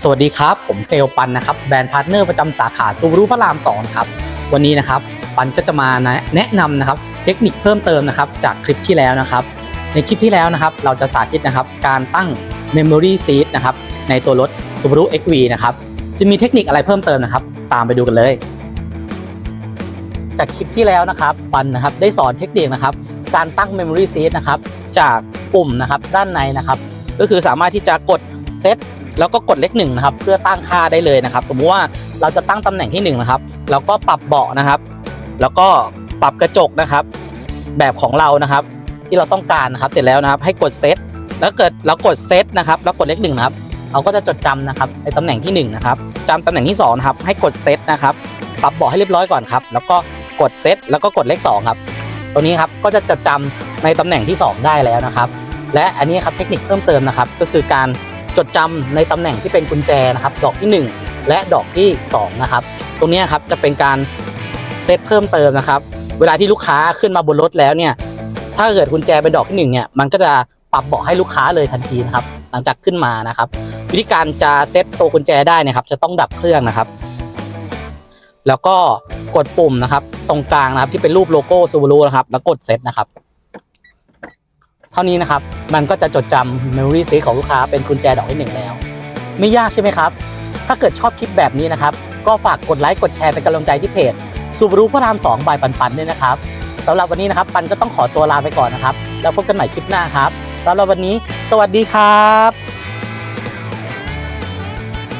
สวัสดีครับ ผมเซลปันนะครับแบรนด์พาร์ทเนอร์ประจำสาขาซูบารุพระราม2ครับวันนี้นะครับปันก็จะมาแนะนำนะครับเทคนิคเพิ่มเติมนะครับจากคลิปที่แล้วนะครับ ในคลิปที่แล้วนะครับเราจะสาธิตนะครับการตั้ง Memory Seed นะครับในตัวรถ Subaru XV นะครับจะมีเทคนิคอะไรเพิ่มเติมนะครับ ตามไปดูกันเลย จากคลิปที่แล้วนะครับปันนะครับได้สอนเทคนิคนะครับการตั้ง Memory Seed นะครับจากปุ่มนะครับด้านในนะครับก็คือสามารถที่จะกดเซต แล้วก็กดเลขหนึ่งนะครับเพื่อตั้งค่าได้เลยนะครับ สมมติว่าเราจะตั้งตำแหน่งที่หนึ่งนะครับเราก็ปรับเบาะนะครับ แล้วก็ปรับกระจกนะครับ แบบของเรานะครับ ที่เราต้องการนะครับเสร็จแล้วนะครับ ให้กดเซตแล้วเกิดเรากดเซตนะครับ แล้วกดเลขหนึ่งนะครับเราก็จะจดจำนะครับในตำแหน่งที่หนึ่งนะครับจำตำแหน่งที่สองนะครับให้กดเซตนะครับปรับเบาะให้เรียบร้อยก่อนครับแล้วก็กดเซตแล้วก็กดเลขสองครับตรงนี้ครับก็จะจดจำในตำแหน่งที่สองได้แล้วนะครับ และอันนี้ครับเทคนิคเพิ่มเติมนะครับ ก็คือการ จดจำในตำแหน่งที่เป็นกุญแจนะครับดอกที่ 1 และดอกที่2นะครับตรงนี้ครับจะเป็นการเซตเพิ่มเติมนะครับ เวลาที่ลูกค้าขึ้นมาบนรถแล้วเนี่ยถ้าเกิดกุญแจเป็นดอกที่1เนี่ยมันก็จะปรับเบาะให้ลูกค้าเลยทันทีนะครับหลังจากขึ้นมานะครับ วิธีการจะเซตตัวกุญแจได้นะครับ จะต้องดับเครื่องนะครับ แล้วก็กดปุ่มนะครับ ตรงกลางนะครับที่เป็นรูปโลโก้ซูบารุนะครับ แล้วกดเซตนะครับ เท่านี้นะครับ มันก็จะจดจำ memory seed ของลูกค้าเป็นกุญแจดอกที่หนึ่งแล้ว ไม่ยากใช่ไหมครับ ถ้าเกิดชอบคลิปแบบนี้นะครับ ก็ฝากกดไลค์กดแชร์เป็นกำลังใจที่เพจสุบรุพระราม2บายปันปันด้วยนะครับสำหรับวันนี้นะครับ ปันก็ต้องขอตัวลาไปก่อนนะครับ แล้วพบกันใหม่คลิปหน้าครับสำหรับวันนี้ สวัสดีครับ